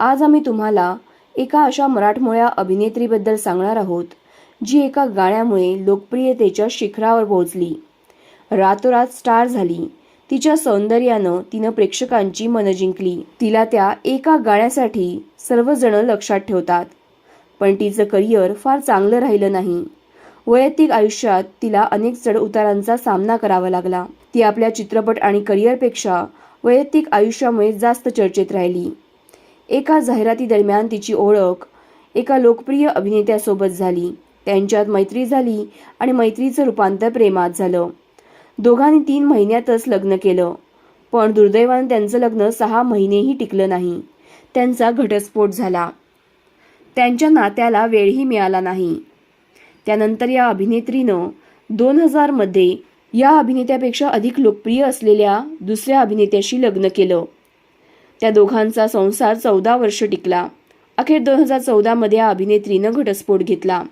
आज आम्ही तुम्हाला एका अशा मराठमोळ्या अभिनेत्रीबद्दल सांगणार आहोत जी एका गाण्यामुळे लोकप्रियतेच्या शिखरावर पोहोचली. रातोरात स्टार झाली. तिच्या सौंदर्यानं तिनं प्रेक्षकांची मनं जिंकली. तिला त्या एका गाण्यासाठी सर्वजण लक्षात ठेवतात. पण तिचं करिअर फार चांगलं राहिलं नाही. वैयक्तिक आयुष्यात तिला अनेक चढ उतारांचा सामना करावा लागला. ती आपल्या चित्रपट आणि करिअरपेक्षा वैयक्तिक आयुष्यामुळे जास्त चर्चेत राहिली. एका जाहिराती दरम्यान तिची ओळख एका लोकप्रिय अभिनेत्यासोबत झाली. त्यांच्यात मैत्री झाली आणि मैत्रीचं रूपांतर प्रेमात झालं. दोघांनी तीन महिन्यातच लग्न केलं. पण दुर्दैवानं त्यांचं लग्न सहा महिनेही टिकलं नाही. त्यांचा घटस्फोट झाला. त्यांच्या नात्याला वेळही मिळाला नाही. त्यानंतर या अभिनेत्रीनं दोन हजारमध्ये या अभिनेत्यापेक्षा अधिक लोकप्रिय असलेल्या दुसऱ्या अभिनेत्याशी लग्न केलं. त्या दोघांचा संसार चौदा वर्ष टिकला. अखेर दोन हजार चौदामध्ये या अभिनेत्रीनं घटस्फोट घेतला.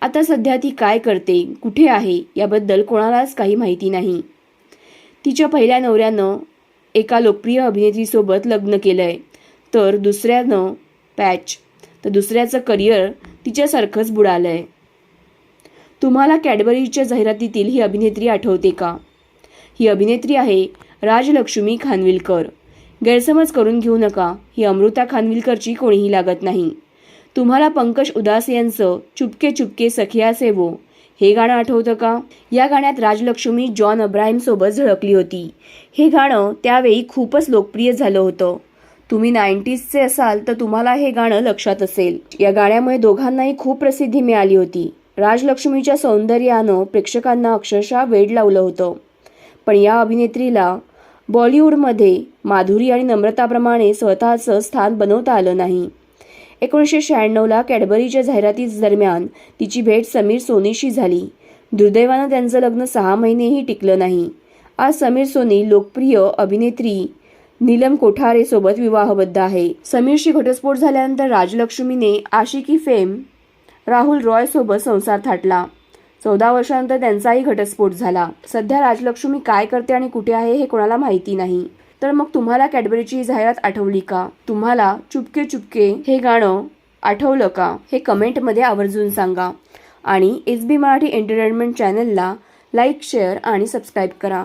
आता सध्या ती काय करते कुठे आहे याबद्दल कोणालाच काही माहिती नाही. तिच्या पहिल्या नवऱ्यानं एका लोकप्रिय अभिनेत्रीसोबत लग्न केलं आहे तर दुसऱ्यानं पॅच. तर दुसऱ्याचं करिअर तिच्यासारखंच बुडालं आहे तुम्हाला कॅडबरीच्या जाहिरातीतील ही अभिनेत्री आठवते का? ही अभिनेत्री आहे राजलक्ष्मी खानविलकर. गैरसमज करून घेऊ नका. ही अमृता खानविलकरची कोणीही लागत नाही. तुम्हाला पंकज उदास यांचं चुपके चुपके सखिया सेवो. हे गाणं आठवतं का? या गाण्यात राजलक्ष्मी जॉन अब्राहिमसोबत झळकली होती. हे गाणं त्यावेळी खूपच लोकप्रिय झालं होतं. तुम्ही नाईन्टीजचे असाल तर तुम्हाला हे गाणं लक्षात असेल. या गाण्यामुळे दोघांनाही खूप प्रसिद्धी मिळाली होती. राजलक्ष्मीच्या सौंदर्यानं प्रेक्षकांना अक्षरशः वेड लावलं होतं. पण या अभिनेत्रीला बॉलिवूडमध्ये माधुरी आणि नम्रताप्रमाणे स्वतःचं स्थान बनवता आलं नाही. एकोणीसशे शहाण्णवला कॅडबरीच्या जाहिराती दरम्यान तिची भेट समीर सोनीशी झाली. दुर्दैवानं त्यांचं लग्न सहा महिनेही टिकलं नाही. आज समीर सोनी लोकप्रिय अभिनेत्री नीलम कोठारेसोबत विवाहबद्ध आहे. समीरशी घटस्फोट झाल्यानंतर राजलक्ष्मीने आशिकी फेम राहुल रॉयसोबत संसार थाटला. चौदा वर्षानंतर त्यांचाही घटस्फोट झाला. सध्या राजलक्ष्मी काय करते आणि कुठे आहे हे कोणाला माहिती नाही. तर मग तुम्हाला कॅडबरीची ही जाहिरात आठवली का? तुम्हाला चुपके चुपके हे गाणं आठवलं का? हे कमेंटमध्ये आवर्जून सांगा. आणि एस बी मराठी एंटरटेनमेंट चॅनलला लाईक शेअर आणि सबस्क्राईब करा.